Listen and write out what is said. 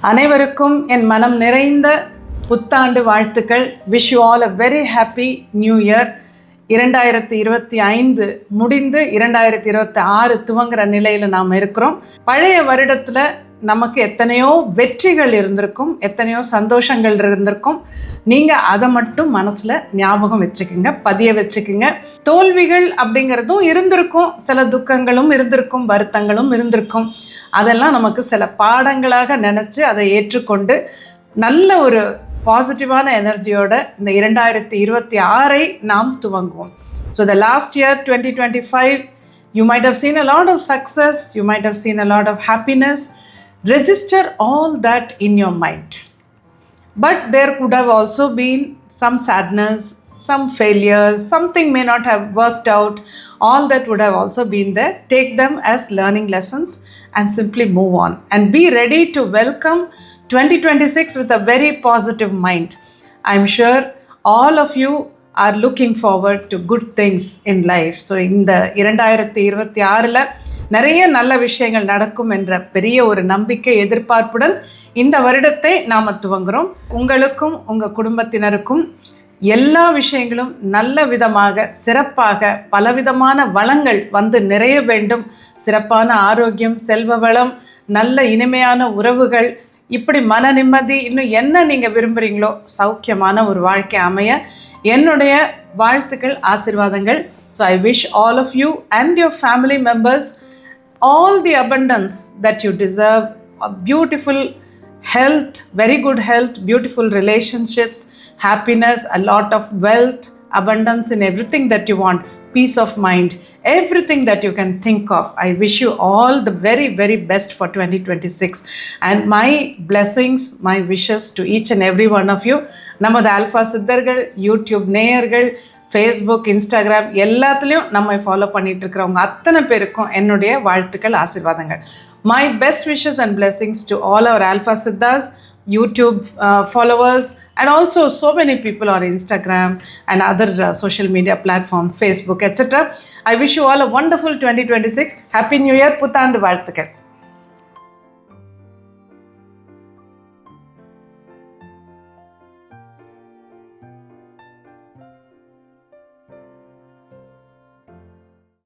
அனைவருக்கும் என் மனம் நிறைந்த புத்தாண்டு வாழ்த்துக்கள். Wish you all a very happy new year இரண்டாயிரத்தி இருபத்தி ஐந்து முடிந்து இரண்டாயிரத்தி இருபத்தி ஆறு துவங்குற நிலையில் நாம் இருக்கிறோம். பழைய வருடத்தில் நமக்கு எத்தனையோ வெற்றிகள் இருந்திருக்கும் எத்தனையோ சந்தோஷங்கள் இருந்திருக்கும். நீங்கள் அதை மட்டும் மனசில் ஞாபகம் வச்சுக்கோங்க பதிய வச்சுக்கோங்க. தோல்விகள் அப்படிங்கிறதும் இருந்திருக்கும் சில துக்கங்களும் இருந்திருக்கும் வருத்தங்களும் இருந்திருக்கும். அதெல்லாம் நமக்கு சில பாடங்களாக நினச்சி அதை ஏற்றுக்கொண்டு நல்ல ஒரு பாசிட்டிவான எனர்ஜியோட இந்த இரண்டாயிரத்தி இருபத்தி ஆறை நாம் துவங்குவோம். So the last year twenty twenty five you might have seen a lot of success you might have seen a lot of happiness register all that in your mind. But there could have also been some sadness, some failures, something may not have worked out. All that would have also been there. Take them as learning lessons and simply move on. And be ready to welcome 2026 with a very positive mind. I'm sure all of you are looking forward to good things in life. So, in the 2026 நிறைய நல்ல விஷயங்கள் நடக்கும் என்ற பெரிய ஒரு நம்பிக்கை எதிர்பார்ப்புடன் இந்த வருடத்தை நாம் துவங்குகிறோம் உங்களுக்கும் உங்கள் குடும்பத்தினருக்கும் எல்லா விஷயங்களும் நல்ல விதமாக சிறப்பாக பலவிதமான வளங்கள் வந்து நிறைய வேண்டும். சிறப்பான ஆரோக்கியம் செல்வ வளம் நல்ல இனிமையான உறவுகள் இப்படி மன நிம்மதி இன்னும் என்ன நீங்கள் விரும்புகிறீங்களோ சௌக்கியமான ஒரு வாழ்க்கை அமைய என்னுடைய வாழ்த்துக்கள் ஆசிர்வாதங்கள். So I wish all of you and your family members all the abundance that you deserve a beautiful health, very good health, beautiful relationships, happiness, a lot of wealth, abundance in everything that you want, peace of peace of mind, everything that you can think of. I all the very very best for twenty twenty six and my blessings, my wishes to each and every one of you நமது Alpha சித்தர்கள் YouTube நேயர்கள் Facebook Instagram எல்லாத்துலேயும் நம்ம follow பண்ணிகிட்டு இருக்கிறவங்க அத்தனை பேருக்கும் என்னுடைய வாழ்த்துக்கள் ஆசிர்வாதங்கள் my best wishes and blessings to all our Alpha Siddhas YouTube followers and also so many people on Instagram and other uh, social media platform, Facebook, etc. I wish you all a wonderful 2026. Happy New Year, புத்தாண்டு வாழ்த்துக்கள்